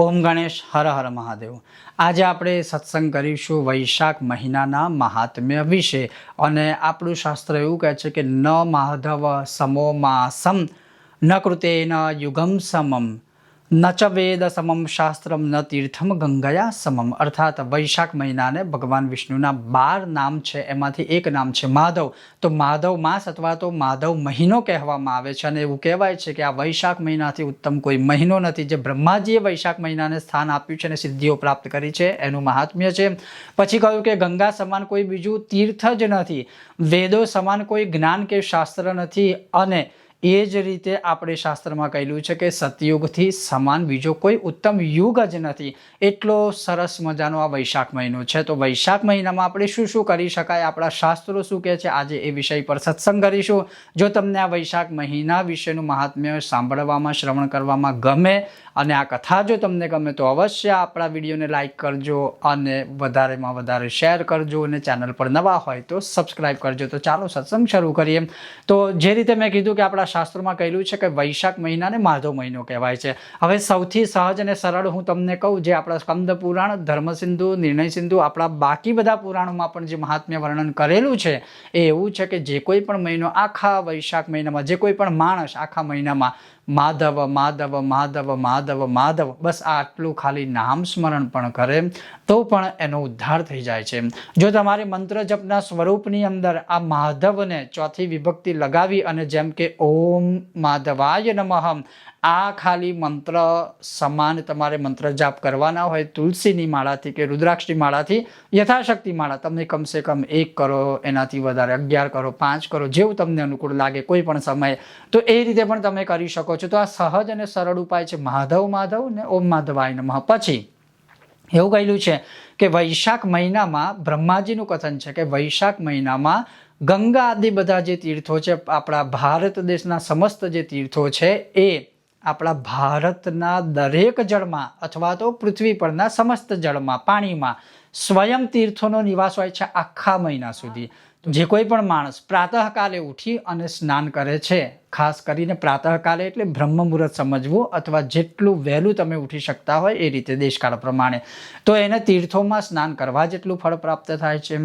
ઓમ ગણેશ, હર હર મહાદેવ. આજે આપણે સત્સંગ કરીશું વૈશાખ મહિનાના મહાત્મ્ય વિશે. અને આપણું શાસ્ત્ર એવું કહે છે કે ન માધવ સમો માસમ, ન કૃતેન યુગમ સમમ. ન ચ વેદ સમમ શાસ્ત્રમ ન તીર્થમ ગંગયા સમમ અર્થાત વૈશાખ મહિનાને ભગવાન વિષ્ણુના બાર નામ છે એમાંથી એક નામ છે માધવ તો માધવ માસ અથવા તો માધવ મહિનો કહેવામાં આવે છે અને એવું કહેવાય છે કે આ વૈશાખ મહિનાથી ઉત્તમ કોઈ મહિનો નથી જે બ્રહ્માજીએ વૈશાખ મહિનાને સ્થાન આપ્યું છે અને સિદ્ધિઓ પ્રાપ્ત કરી છે, એનું મહાત્મ્ય છે. પછી કહ્યું કે ગંગા સમાન કોઈ બીજું તીર્થ જ નથી, વેદો સમાન કોઈ જ્ઞાન કે શાસ્ત્ર નથી અને એ જ રીતે આપણે શાસ્ત્રમાં કહેલું છે કે સતયુગથી સમાન બીજો કોઈ ઉત્તમ યુગ જ નથી. એટલો સરસ મજાનો આ વૈશાખ મહિનો છે. તો વૈશાખ મહિનામાં આપણે શું શું કરી શકાય? આપણા શાસ્ત્રો શું કહે છે? આજે એ વિષય પર સત્સંગ કરીશું. જો તમને આ વૈશાખ મહિના વિશેનું મહાત્મ્ય સાંભળવામાં, શ્રવણ કરવામાં ગમે અને આ કથા જો તમને ગમે તો અવશ્ય આપણા વિડીયોને લાઇક કરજો અને વધારેમાં વધારે શેર કરજો અને ચેનલ પર નવા હોય તો સબસ્ક્રાઈબ કરજો. તો ચાલો સત્સંગ શરૂ કરીએ. તો જે રીતે મેં કીધું કે આપણા શાસ્ત્રોમાં કહેલું છે કે વૈશાખ મહિનાને માધો મહિનો કહેવાય છે. હવે સૌથી સહજ અને સરળ હું તમને કહું જે આપણા સ્કંદ પુરાણ ધર્મસિંધુ નિર્ણય સિંધુ, આપણા બાકી બધા પુરાણોમાં પણ જે મહાત્મ્ય વર્ણન કરેલું છે, એ એવું છે કે જે કોઈ પણ મહિનો આખા વૈશાખ મહિનામાં, જે કોઈ પણ માણસ આખા મહિનામાં માધવ માધવ માધવ માધવ માધવ. બસ આટલું ખાલી નામ સ્મરણ પણ કરે, તો પણ એનો ઉદ્ધાર થઈ જાય છે. જો તમારે મંત્ર જપના સ્વરૂપની અંદર આ માધવને ચોથી વિભક્તિ લગાવી અને જેમ કે ઓમ માધવાય નમઃ આ ખાલી મંત્ર સમાન તમારે મંત્ર જાપ કરવાના હોય, તુલસીની માળાથી કે રુદ્રાક્ષની માળાથી, યથાશક્તિ માળા, તમને કમસે કમ એક કરો, એનાથી વધારે અગિયાર કરો, પાંચ કરો, જેવું તમને અનુકૂળ લાગે કોઈ પણ સમયે. તો એ રીતે પણ તમે કરી શકો છો. તો આ સહજ અને સરળ ઉપાય છે. માધવ માધવ ને ઓમ માધવાય નમઃ. પછી એવું કહેલું છે કે વૈશાખ મહિનામાં બ્રહ્માજીનું કથન છે કે વૈશાખ મહિનામાં ગંગા આદિ બધા જે તીર્થો છે, આપણા ભારત દેશના સમસ્ત જે તીર્થો છે, એ આપણા ભારતના દરેક જળમાં અથવા તો પૃથ્વી પરના સમસ્ત જળમાં, પાણીમાં, સ્વયં તીર્થોનો નિવાસ હોય છે આખા મહિના સુધી. જે કોઈ પણ માણસ પ્રાતઃકાલે ઉઠી અને સ્નાન કરે છે, ખાસ કરીને પ્રાતઃકાલે એટલે બ્રહ્મ મુહૂર્ત સમજવું અથવા જેટલું વહેલું તમે ઉઠી શકતા હોય એ રીતે દેશકાળ પ્રમાણે. તો એને તીર્થોમાં સ્નાન કરવા જેટલું ફળ પ્રાપ્ત થાય છે.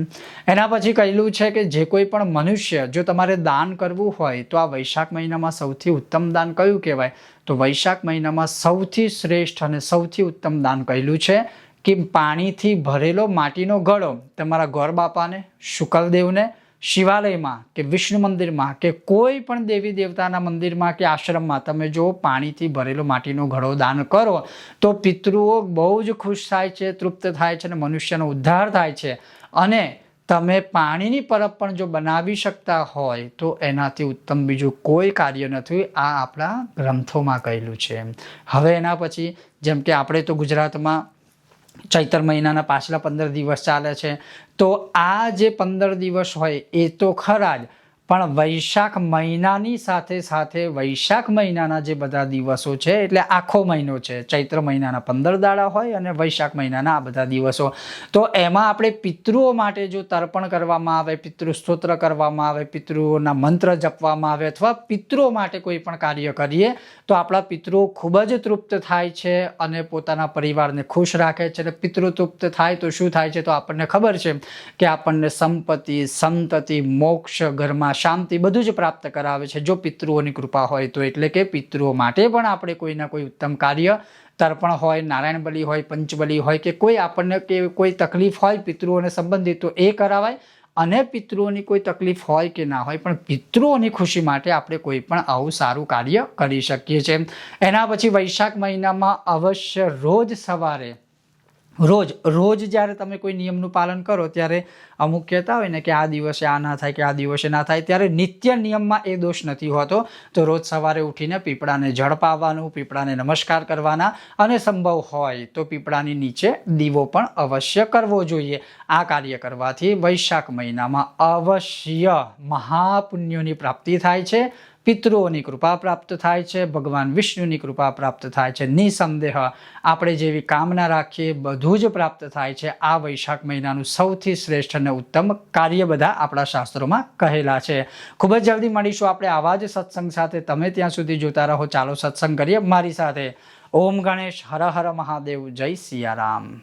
એના પછી કહેલું છે કે જે કોઈ પણ મનુષ્ય જો તમારે દાન કરવું હોય તો આ વૈશાખ મહિનામાં સૌથી ઉત્તમ દાન કયું કહેવાય? તો વૈશાખ મહિનામાં સૌથી શ્રેષ્ઠ અને સૌથી ઉત્તમ દાન કહેલું છે કે પાણીથી ભરેલો માટીનો ગળો તમારા ગોર બાપાને શુકલદેવને, શિવાલયમાં કે વિષ્ણુ મંદિરમાં કે કોઈ પણ દેવી દેવતાના મંદિરમાં કે આશ્રમમાં તમે જો પાણીથી ભરેલો માટીનો ઘડો દાન કરો, તો પિતૃઓ બહુ જ ખુશ થાય છે, તૃપ્ત થાય છે અને મનુષ્યનો ઉદ્ધાર થાય છે. અને તમે પાણીની પરબ પણ જો બનાવી શકતા હોય, તો એનાથી ઉત્તમ બીજું કોઈ કાર્ય નથી. આ આપણા ગ્રંથોમાં કહેલું છે હવે એના પછી, જેમ કે આપણે તો ગુજરાતમાં ચૈતર મહિનાના પાછલા પંદર દિવસ ચાલે છે. તો આ જે પંદર દિવસ હોય એ તો ખરા જ. પણ વૈશાખ મહિનાની સાથે સાથે વૈશાખ મહિનાના જે બધા દિવસો છે, એટલે આખો મહિનો છે, ચૈત્ર મહિનાના પંદર દાડા હોય અને વૈશાખ મહિનાના આ બધા દિવસો. તો એમાં આપણે પિતૃઓ માટે જો તર્પણ કરવામાં આવે, પિતૃ સ્તોત્ર કરવામાં આવે, પિતૃઓના મંત્ર જપવામાં આવે અથવા પિતૃઓ માટે કોઈ પણ કાર્ય કરીએ, તો આપણા પિતૃઓ ખૂબ જ તૃપ્ત થાય છે અને પોતાના પરિવારને ખુશ રાખે છે. અને પિતૃ તૃપ્ત થાય તો શું થાય છે તો આપણને ખબર છે કે આપણને સંપત્તિ, સંતતિ, મોક્ષ ઘરમાં શાંતિ બધું જ પ્રાપ્ત કરાવે છે. જો પિતૃઓની કૃપા હોય તો એટલે કે પિતૃઓ માટે પણ આપણે કોઈના કોઈ ઉત્તમ કાર્ય તર્પણ હોય, નારાયણ બલી હોય, પંચબલી હોય કે કોઈ આપણને કે કોઈ તકલીફ હોય પિતૃઓને સંબંધિત તો એ કરાવાય. અને પિતૃઓની કોઈ તકલીફ હોય કે ના હોય પણ પિતૃઓની ખુશી માટે આપણે કોઈ પણ આવું સારું કાર્ય કરી શકીએ છીએ. એના પછી વૈશાખ મહિનામાં અવશ્ય રોજ સવારે રોજ રોજ જ્યારે તમે કોઈ નિયમનું પાલન કરો ત્યારે અમુક કહેતા હોય ને કે આ દિવસે આ ના થાય કે આ દિવસે ના થાય, ત્યારે નિત્ય નિયમમાં એ દોષ નથી હોતો. તો રોજ સવારે ઉઠીને પીપળાને જળ પીપળાને નમસ્કાર કરવાના અને સંભવ હોય તો પીપળાની નીચે દીવો પણ અવશ્ય કરવો જોઈએ. આ કાર્ય કરવાથી વૈશાખ મહિનામાં અવશ્ય મહાપુણ્યોની પ્રાપ્તિ થાય છે. પિતૃઓની કૃપા પ્રાપ્ત થાય છે, ભગવાન વિષ્ણુની કૃપા પ્રાપ્ત થાય છે. નિસંદેહ આપણે જેવી કામના રાખીએ, બધું જ પ્રાપ્ત થાય છે. આ વૈશાખ મહિનાનું સૌથી શ્રેષ્ઠ અને ઉત્તમ કાર્ય બધા આપણા શાસ્ત્રોમાં કહેલા છે. ખૂબ જ જલ્દી મળીશું આપણે આવા જ સત્સંગ સાથે. તમે ત્યાં સુધી જોતા રહો. ચાલો સત્સંગ કરીએ મારી સાથે. ઓમ ગણેશ, હર હર મહાદેવ. જય સિયારામ.